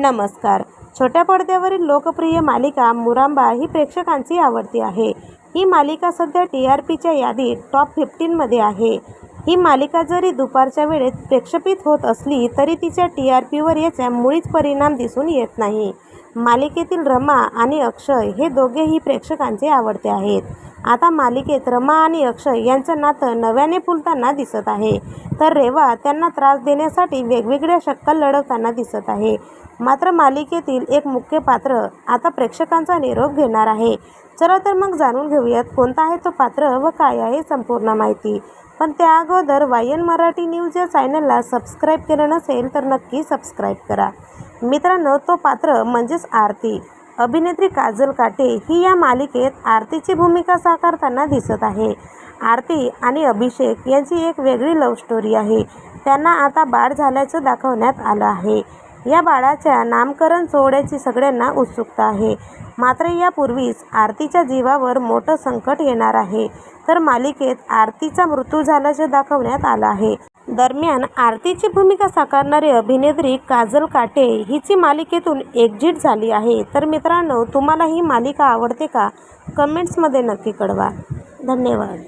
नमस्कार. छोट्या पडद्यावरील लोकप्रिय मालिका मुरांबा ही प्रेक्षकांची आवडती आहे. ही मालिका सध्या टी आर पीच्या यादीत टॉप फिफ्टीनमध्ये आहे. ही मालिका जरी दुपारच्या वेळेत प्रेक्षपित होत असली तरी तिच्या टी आर पीवर याचा मुळीच परिणाम दिसून येत नाही. मालिकेतील रमा आणि अक्षय हे दोघेही प्रेक्षकांचे आवडते आहेत. आता मालिकेत रमा आणि अक्षय यांचं नातं नव्याने फुलताना दिसत आहे. तर रेवा त्यांना त्रास देण्यासाठी वेगवेगळ्या शक्कल लढवताना दिसत आहे. मात्र मालिकेतील एक मुख्य पात्र आता प्रेक्षकांचा निरोप घेणार आहे. चला तर मग जाणून घेऊयात कोणता आहे तो पात्र व काय आहे संपूर्ण माहिती. पण त्या अगोदर वायन मराठी न्यूज या चॅनलला सबस्क्राईब केलं नसेल तर नक्की सबस्क्राईब करा. मित्रांनो तो पात्र म्हणजेच आरती. अभिनेत्री काजल काटे ही या मालिकेत आरतीची भूमिका साकारताना दिसत आहे. आरती आणि अभिषेक यांची एक वेगळी लव्ह स्टोरी आहे. त्यांना आता बाळ झाल्याचं दाखवण्यात आलं आहे. या बाळाच्या नामकरण सोहळ्याची सगळ्यांना उत्सुकता आहे. मात्र यापूर्वीच आरतीच्या जीवावर मोठं संकट येणार आहे. तर मालिकेत आरतीचा मृत्यू झाल्याचे दाखवण्यात आलं आहे. दरम्यान आरतीची भूमिका साकारणारी अभिनेत्री काजल काटे हिची मालिकेतून एक्झिट झाली आहे. तर मित्रांनो तुम्हाला ही मालिका आवडते का? कमेंट्समध्ये नक्की कळवा. धन्यवाद.